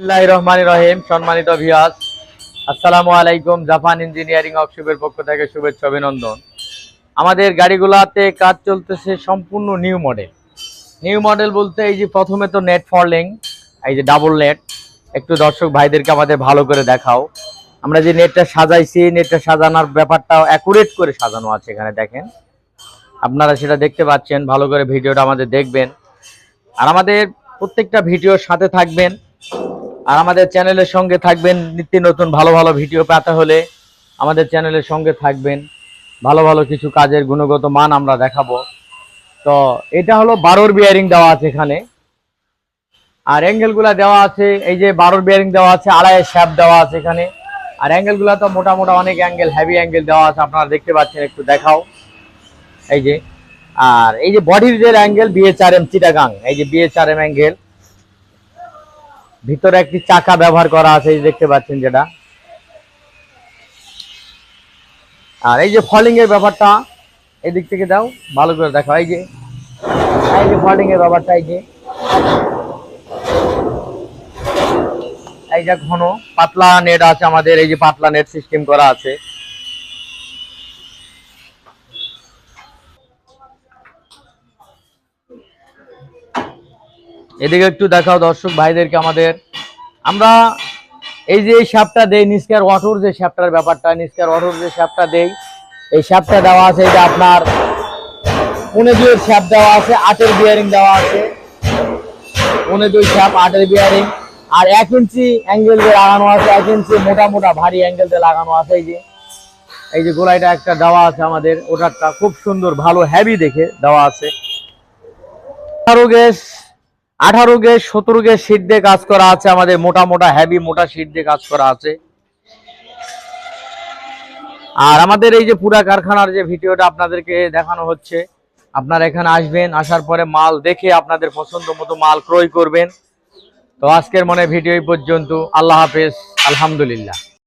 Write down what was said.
বিসমিল্লাহির রহমানির রহিম, সম্মানিত ভিউয়ার্স আসসালামু আলাইকুম, জাপান ইঞ্জিনিয়ারিং ওয়ার্কশপের পক্ষ থেকে শুভেচ্ছা, অভিনন্দন। আমাদের গাড়িগুলোতে কাজ চলতেছে সম্পূর্ণ নিউ মডেল নিউ মডেল বলতে এই যে প্রথমে তো নেট ফরলিং এই যে ডাবল নেট একটু দর্শক ভাইদেরকে আমাদের ভালো করে দেখাও। আমরা যে নেটটা সাজাইছি নেটটা সাজানোর ব্যাপারটা অ্যাকুরেট করে সাজানো আছে এখানে, দেখেন। আপনারা সেটা দেখতে পাচ্ছেন, ভালো করে ভিডিওটা আমাদের দেখবেন। আর আমাদের প্রত্যেকটা ভিডিওর সাথে থাকবেন। আর আমাদের চ্যানেলের সঙ্গে থাকবেন নিত্য নতুন ভালো ভালো ভিডিও পেতে হলে আমাদের চ্যানেলের সঙ্গে থাকবেন। ভালো ভালো কিছু কাজের গুণগত মান আমরা দেখাবো। তো এটা হলো বারোর বিয়ারিং দেওয়া আছে এখানে। আর অ্যাঙ্গেলগুলা দেওয়া আছে, এই যে বারোর বিয়ারিং দেওয়া আছে, আড়াইয়ের শ্যাপ দেওয়া আছে এখানে। আর অ্যাঙ্গেলগুলো তো মোটা মোটা অনেক অ্যাঙ্গেল হ্যাভি অ্যাঙ্গেল দেওয়া আছে, আপনারা দেখতে পাচ্ছেন, একটু দেখাও। এই যে, আর এই যে বডির যে অ্যাঙ্গেল বিএচআরএম চিটাগাং, এই যে বিএচআরএম অ্যাঙ্গেল ভিতরে একটি চাকা ব্যবহার করা আছে, এই দেখতে পাচ্ছেন যেটা। আর এই যে ফলিং এর ব্যাপারটা এই দিক থেকে দাও, ভালো করে দেখো এই যে। এই যে ফলিং এর ব্যাপারটা, এই যে। এই যে ঘন, পাতলা নেট আছে আমাদের, এই যে পাতলা নেট সিস্টেম করা আছে। এদিকে একটু দেখাও দর্শক ভাইদেরকে আমাদের। আমরা এই যে এই শ্যাপটা দেই, নিস্কার ওয়াটর যে সাপটার ব্যাপারটা, নিস্কার ওয়াটর যে সাপটা দেই, এই সাপটা দেওয়া আছে, এটা আপনার পনে দুইয়ের সাপ দেওয়া আছে, আটের বিয়ারিং দেওয়া আছে। পনে দুই সাপ, আটের বিয়ারিং আর এক ইঞ্চি অ্যাঙ্গেল দিয়ে লাগানো আছে, এক ইঞ্চি মোটা মোটা ভারী অ্যাঙ্গেল দিয়ে লাগানো আছে, এই যে। এই যে গোলাইটা একটা দেওয়া আছে আমাদের, ওটারটা খুব সুন্দর, ভালো হেভি দেখে দেওয়া আছে। গ্যাস আঠারো গ্যাস সতেরো গ্যাস শীট দিয়ে কাজ করা আছে, আমাদের মোটা মোটা হেভি মোটা শীট দিয়ে কাজ করা আছে। আর আমাদের এই যে পুরা কারখানার যে ভিডিওটা আপনাদেরকে দেখানো হচ্ছে, আপনারা এখানে আসবেন, আসার পরে মাল দেখে আপনাদের পছন্দ মতো মাল ক্রয় করবেন। তো আজকের মনে ভিডিও পর্যন্ত। আল্লাহ হাফেজ, আলহামদুলিল্লাহ।